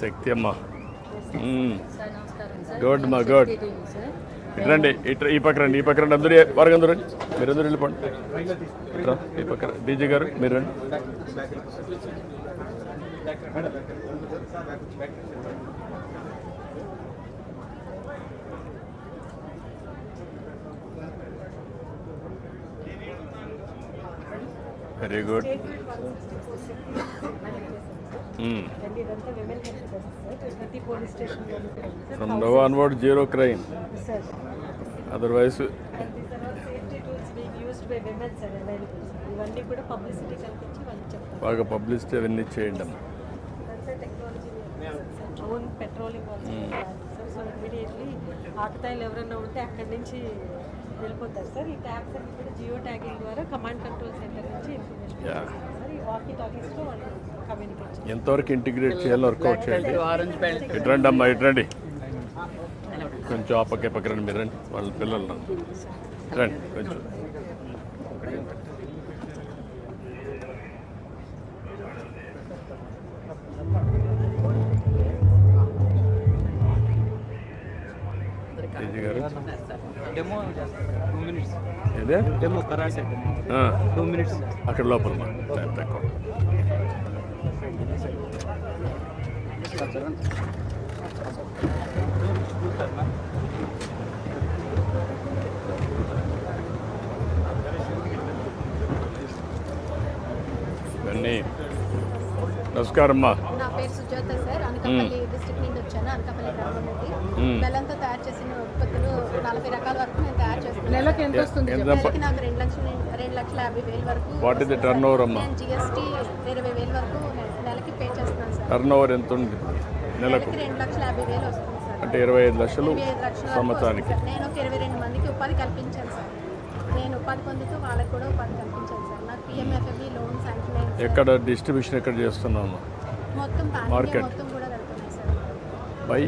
శక్తి అమ్మ. గుడ్ మా good. TV sir. ఇటు రండి ఇటు ఈ పక్క రండి ఈ పక్క రండి. అందరూ వారికి అందరూ రండి. మీరు అందరూ వెళ్ళిపోండి. ఇట్రా ఈ పక్క రండి. డీజే గారు మీరు రండి వెరీ గుడ్ ఇదంతా విమెన్ హెల్త్ బస్ సార్ ప్రతి పోలీస్ స్టేషన్లో from now onward zero crime otherwise బాగా పబ్లిసిటీ అవన్నీ చేయండి పెట్రోలింగ్ సో ఇమీడియట్లీ ఆకతాయిలు ఎవరైనా ఉంటే అక్కడి నుంచి వెళ్ళిపోతారు సార్. ఈ ట్యాబ్స్ అన్ని కూడా జియో ట్యాగింగ్ ద్వారా కమాండ్ కంట్రోల్ సెంటర్ నుంచి ఇన్ఫర్మేషన్ యా సార్. ఈ వాకీ టాకీస్లో వాళ్ళు కమ్యూనికేట్ చేస్తారు. ఎంతవరకు ఇంటిగ్రేట్ చేయాలో వర్కౌట్ చేయండి. ఇటు రండి అమ్మా ఇటు రండి. కొంచెం ఆ పక్క పక్క రండి మీరు రండి. వాళ్ళ పిల్లలు రండి. రండి కొంచెం. తేజీ గారు? మినిట్స్. అక్కడ లోపల టైం తక్కువ. ఇవన్నీ నమస్కారం అమ్మా నా పేరు సుజాత సార్ అనకాపల్లి డిస్ట్రిక్ట్ నుండి వచ్చాను అనకాపల్లి గ్రామం నుండి. బెల్లంతో తయారు చేసిన ఉత్పత్తులు నలభై రకాల వరకు నేను తయారు చేస్తున్నాను. నెలకు ఎంత వస్తుంది నెలకి నాకు రెండు లక్షల రెండు లక్షల యాభై వేల వరకు what is the turnover అమ్మా? నేను జిఎస్టీ ఇరవై వేల వరకు నెలకి పే చేస్తున్నాను సార్. టర్న్ ఓవర్ ఎంత ఉంది నెలకు? రెండు లక్షల యాభై వేలు వస్తుంది సార్. అంటే ఇరవై ఐదు లక్షలు సంవత్సరానికి. నేను ఒక ఇరవై రెండు మందికి ఉపాధి కల్పించాను సార్. నేను ఉపాధి పొందుతూ వాళ్ళకి కూడా ఉపాధి కల్పించాను సార్. నాకు పిఎంఎఫ్ఎంఈ లోన్ శాంక్షన్. ఎక్కడ డిస్ట్రిబ్యూషన్ ఎక్కడ చేస్తున్నాము sir. Bye.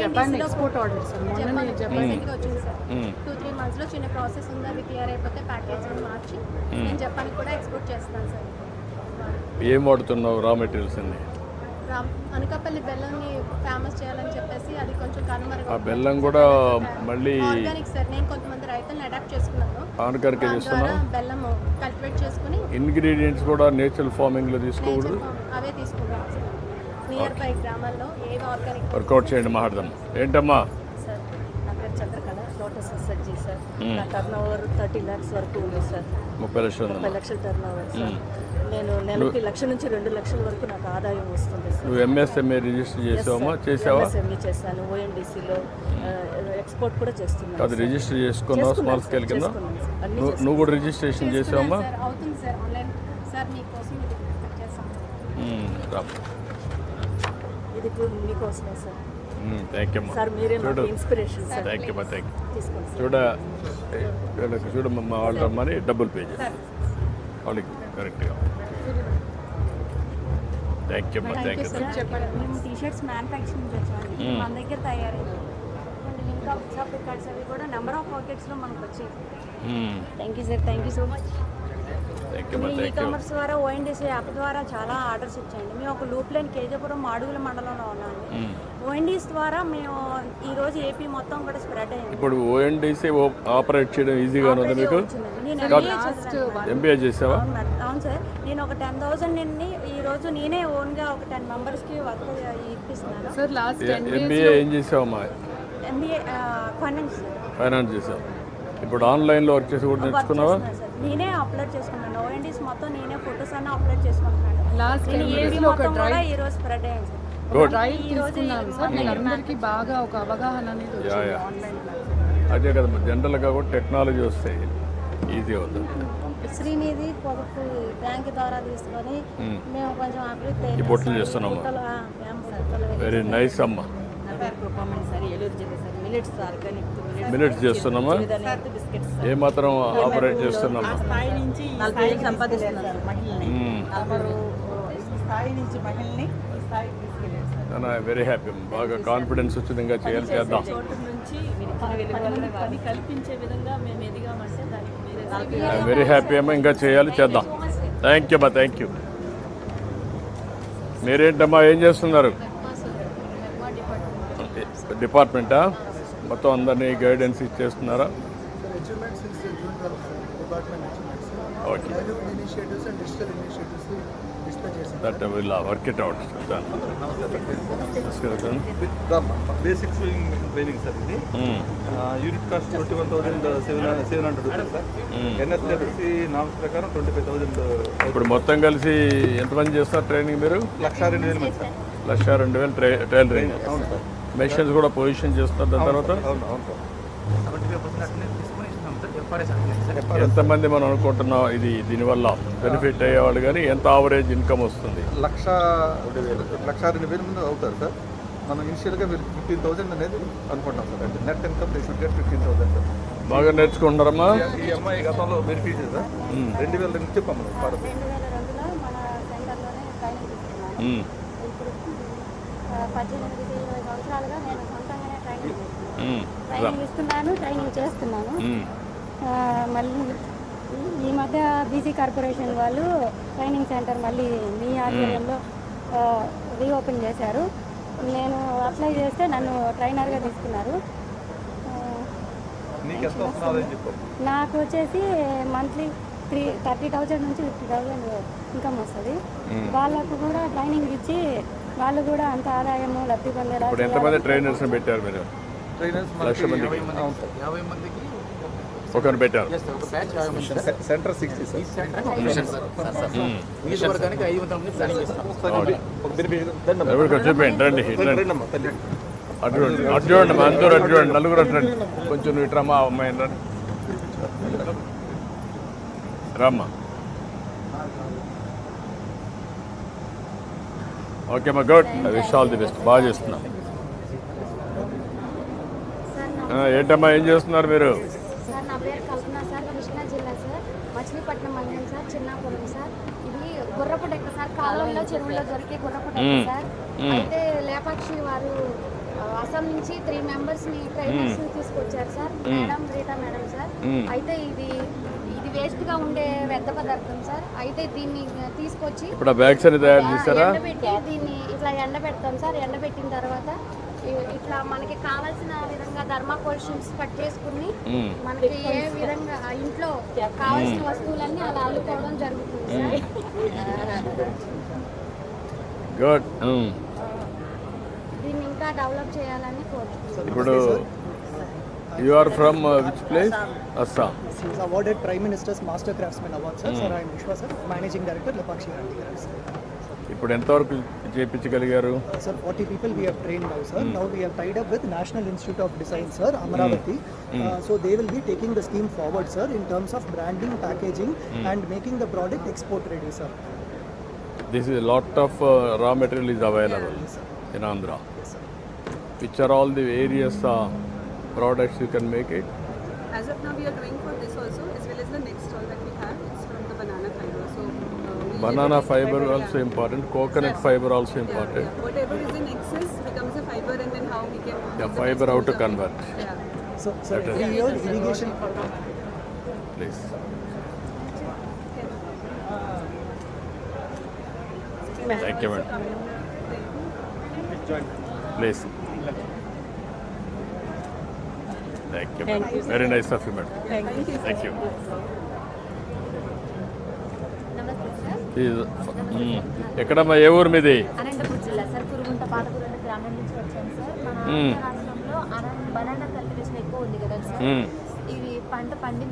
Japan export order sir Japan రీసెంట్గా వచ్చింది సార్. టూ త్రీ మంత్స్లో చిన్న ప్రాసెస్ ఉంది అది క్లియర్ అయిపోతే ప్యాకేజ్ మార్చి నేను జపాన్కి కూడా ఎక్స్పోర్ట్ చేస్తాను సార్. ఏం వాడుతున్నావు రా మెటీరియల్స్ అన్ని? రామ్ అనకాపల్లి బెల్లంని ఫేమస్ చేయాలని చెప్పేసి అది కొంచెం కనుమరుగు ఆ బెల్లం కూడా మళ్ళీ ఆర్గానిక్ సార్ నేను కొంతమంది రైతులను అడాప్ట్ చేసుకున్నాను. చేస్తున్నావు? బెల్లం కల్టివేట్ చేసుకుని ఇంగ్రీడియంట్స్ కూడా నేచురల్ ఫార్మింగ్లో తీసుకోకూడదు? నేచర్ ఫామ్ అవే బై గ్రామాల్లో ఏవి ఆర్గానిక్ వర్కౌట్ చేయండి మాట్లాడదాం. ఏంటమ్మా? సార్ నా పేరు చంద్రకళ లోటస్ ఎస్ఎస్జీ సార్. నా టర్న్ ఓవర్ థర్టీ ల్యాక్స్ వరకు ఉంది సార్. ముప్పై లక్షలు ముప్పై ఉందమ్మా లక్షల టర్న్ ఓవర్ సార్ నేను నెలకి లక్ష నుంచి రెండు లక్షల వరకు నాకు ఆదాయం వస్తుంది సార్. నువ్వు ఎంఎస్ఎంఏ రిజిస్టర్ చేసావమ్మా? చేసావా? ఎంఎస్ఎంఈ చేశాను. ఓఎన్డీసీలో ఎక్స్పోర్ట్ కూడా చేస్తున్నాను అది రిజిస్టర్ చేసుకున్నావు? స్మాల్ స్కేల్ కింద? నువ్వు కూడా రిజిస్ట్రేషన్ చేసావమ్మా? అవుతుంది సార్. ఆన్లైన్ సార్ మీకోసం రా ఇది ఇప్పుడు మీకోసమే సార్. థ్యాంక్ యూ సార్ మీరే చూడు. Inspiration sir. Thank you thank you చూడ చూడమ్మా మా వాళ్ళు రమ్మని డబ్బులు పే చేస్తారు వాళ్ళకి కరెక్ట్గా థ్యాంక్ యూ అమ్మా థ్యాంక్ యూ మేము టీ షర్ట్స్ మ్యానుఫ్యాక్చరింగ్ మ్మ్. మన దగ్గర తయారైంది ఇంకా షాప్ అవి కూడా నెంబర్ ఆఫ్ పాకెట్స్లో మనకు వచ్చాయి thank you sir thank you so much e commerce ద్వారా ఓఎన్డీసీ యాప్ ద్వారా చాలా ఆర్డర్స్ వచ్చాయండి. మేము ఒక లూప్ లైన్ కేజీపురం మాడుగుల మండలంలో ఉన్నామండి ఓఎన్డీస్ ద్వారా మేము ఈరోజు ఏపీ మొత్తం కూడా స్ప్రెడ్ అయ్యింది ఇప్పుడు ఓఎన్డీసీ ఆపరేట్ చేయడం ఈజీగా ఉంది మీకు. ఎంబీఏ చేసావా? అవును సార్ నేను ఒక టెన్ థౌసండ్ నుండి ఈ రోజు నేనే ఓన్గా ఒక టెన్ మెంబర్స్కి వర్క్ ఇప్పిస్తున్నాను. సార్ లాస్ట్ ఎంబీఏ ఏం చేసావమ్మా ఎంబీఏ ఫైనాన్స్ ఫైనాన్స్ చేసావు. ఇప్పుడు ఆన్లైన్లో వర్క్ చేసి కూడా నేర్చుకున్నావా. నేనే అప్లోడ్ చేసుకున్నాను ఓఎన్డీస్ మొత్తం నేనే ఫోటోస్ అన్ని అప్లోడ్ చేసుకుంటున్నాను. లాస్ట్ ఏపీ మొత్తం కూడా ఈ రోజు స్ప్రెడ్ గుడ్ డ్రైవ్ తీసుకున్నాను సార్. నేను అందరికీ బాగా ఒక అవగాహన అనేది వచ్చింది ఆన్లైన్ అదే కదమ్మా జనరల్గా కూడా టెక్నాలజీ వస్తే ఈజీ అవుతుంది శ్రీనిధి పొదుపు బ్యాంక్ ద్వారా తీసుకొని మ్మ్. మేము కొంచెం అభివృద్ధి చేస్తున్నామా వెరీ నైస్ అమ్మా. ఏలూరు జిల్లా సార్. మిలెట్స్ ఆర్గానిక్ మినిట్స్ చేస్తున్నామా? బిస్కెట్స్ ఏమాత్రం ఆపరేట్ చేస్తున్నామా స్థాయి నుంచి నలభై ఏళ్ళు సంపాదిస్తున్నారు సార్ మహిళని మ్మ్. నలభై స్థాయి నుంచి మహిళని ఈ స్థాయికి తీసుకెళ్ళారు సార్. వెరీ హ్యాపీ బాగా కాన్ఫిడెన్స్ వచ్చింది ఇంకా చేయాలి చేద్దాం. వెరీ హ్యాపీ అమ్మా. ఇంకా చేయాలి చేద్దాం. థ్యాంక్ యూ అమ్మా. థ్యాంక్ యూ మీరేంటమ్మా ఏం చేస్తున్నారు? డిపార్ట్మెంటా? మొత్తం అందరినీ గైడెన్స్ ఇచ్చేస్తున్నారా? Sir, achievements since uh, June 12, sir. Department achievements. sir. Okay Valuable initiatives and digital initiatives ని display చేశాం. That will work it out basic swimming training sir ఇది unit cost twenty one thousand seven seven hundred rupees sir norms ప్రకారం twenty five thousand ఇప్పుడు మొత్తం కలిసి ఎంతమంది చేస్తారు training మీరు? లక్ష రెండు వేలు మంది సార్ లక్ష రెండు వేలు ట్రై టైలరింగ్ అవును సార్ మెషిన్స్ కూడా పొజిషన్ చేస్తారు. దాని తర్వాత ఎంతమంది మనం అనుకుంటున్నాం ఇది దీనివల్ల బెనిఫిట్ అయ్యేవాళ్ళు కానీ ఎంత ఆవరేజ్ ఇన్కమ్ వస్తుంది? లక్ష లక్ష రెండు వేల మంది అవుతారు సార్. మనం ఇనిషియల్గా మీరు ఫిఫ్టీన్ థౌసండ్ అనేది అనుకుంటాం సార్. అంటే net income they should get fifteen thousand sir. బాగా నేర్చుకుంటారమ్మా. ఈ అమ్మాయి గతంలో బెనిఫిట్ సార్. రెండు వేల నుంచి పంపడం భారత్ రెండు వేల రెండులో మన సెంటర్లోనే ట్రైనింగ్ తీసుకున్నాను మ్మ్. ఇప్పుడు ఆ, పద్దెనిమిది ఇరవై సంవత్సరాలుగా నేను సొంతంగానే ట్రైనింగ్. ట్రైనింగ్ ఇస్తున్నాను ట్రైనింగ్ చేస్తున్నాను. మళ్ళీ ఈ- మధ్య బీసీ కార్పొరేషన్ వాళ్ళు ట్రైనింగ్ సెంటర్ మళ్ళీ మీ ఆధ్వర్యంలో రీఓపెన్ చేశారు. నేను అప్లై చేస్తే నన్ను ట్రైనర్గా తీసుకున్నారు. నాకు వచ్చేసి మంత్లీ త్రీ థర్టీ థౌజండ్ నుంచి ఫిఫ్టీ థౌజండ్ ఇన్కమ్ వస్తుంది. వాళ్ళకు కూడా ట్రైనింగ్ ఇచ్చి వాళ్ళు కూడా అంత ఆదాయము లబ్ధి పొందేలా ఇప్పుడు ఎంతమంది ట్రైనర్స్ని పెట్టారు మీరు? ట్రైనర్స్ లక్ష మందికి. అవును. సార్ యాభై మందికి ఒకరిని పెట్టారు. చేస్తే ఒక బ్యాచ్ యాభై మంది. సార్ సెంటర్ సిక్స్టీ సార్ ఈ centre mission. Sir sir sir. నియోజకవర్గానికి ఐదు వందల మంది ప్లానింగ్ చేస్తాం. ఒకసారి ఒక బెనిఫిట్ ఎవరికి చూపించండి రండి ఇటు రండి. రండి అమ్మా తల్లి అటు చూడండి అటు చూడండి మా అందరూ అటు చూడండి నలుగురు అటు రండి కొంచెం ఇటు రమ్మా అమ్మాయి రండి. రమ్మా. ఓకే మా good I wish all the best బాగా చేస్తున్నాం. ఏంటమ్మా ఏం చేస్తున్నారు మీరు? సార్ నా పేరు కల్పన సార్ కృష్ణా జిల్లా సార్. మచిలీపట్నం మండలం సార్ చిన్నాపురం సార్. ఇది సార్ కాలువల్లో చెరువుల్లో దొరికే. సార్. అయితే లేపాక్షి వారు అస్సాం నుంచి త్రీ మెంబర్స్ని ట్రైనర్స్ని తీసుకొచ్చారు sir. Madam Rita madam sir. అయితే ఇది ఇది వేస్ట్గా ఉండే వ్యర్థ పదార్థం సార్. అయితే దీన్ని తీసుకొచ్చి ఇప్పుడు ఆ బ్యాగ్స్ అని తయారు చేస్తారా ఎండబెట్టి దీన్ని ఇట్లా ఎండబెడతాం సార్. ఎండబెట్టిన తర్వాత ఇట్లా మనకి కావాల్సిన విధంగా ధర్మాకోల్ షీట్స్ కట్ చేసుకుని. మనకి ఏ విధంగా ఇంట్లో కావాల్సిన వస్తువులన్నీ అలా అల్లుకోవడం జరుగుతుంది సార్. గుడ్ దీన్ని ఇంకా డెవలప్ చేయాలని కోరుతున్నాను ఇప్పుడు you are from which place Assam He is awarded Prime Minister's Master Craftsman Award, sir. Sir, I am Vishwa, sir, Managing Director, Lepakshi Handicrafts. ఇప్పుడు ఎంతవరకు చేయించగలిగారు Sir, 40 people we have trained now, sir. Now we have tied up with National Institute of Design, sir, Amravati. Uh, so they will be taking the scheme forward, sir, in terms of branding, packaging, and making the product export ready, sir. This is lot of raw material is available in Andhra Yes, sir. Which are all the various products you can make it As of now, we are doing for this also, as well as the next stall that we have. It's from the banana fiber. So, uh, banana generate fiber yeah. also important coconut fiber also important yeah. Whatever is in excess becomes a fiber, and then how we can. yeah make the fiber best how to of it. convert Yeah. So, sir, That is- every year irrigation. please thank you madam please thank you madam. Very nice of you madam. Thank you. నమస్తే sir This- మ్మ్. ఎక్కడమ్మా ఏ ఊరు మీది? అనంతపురం జిల్లా sir Kurugunta పాతకురుంట గ్రామం నుంచి వచ్చాను సార్. మన మ్మ్. ఆంధ్ర రాష్ట్రంలో అనంత బనానా కల్టివేషన్ ఎక్కువ ఉంది కదా సార్. మ్మ్. ఇవి పంట పండిన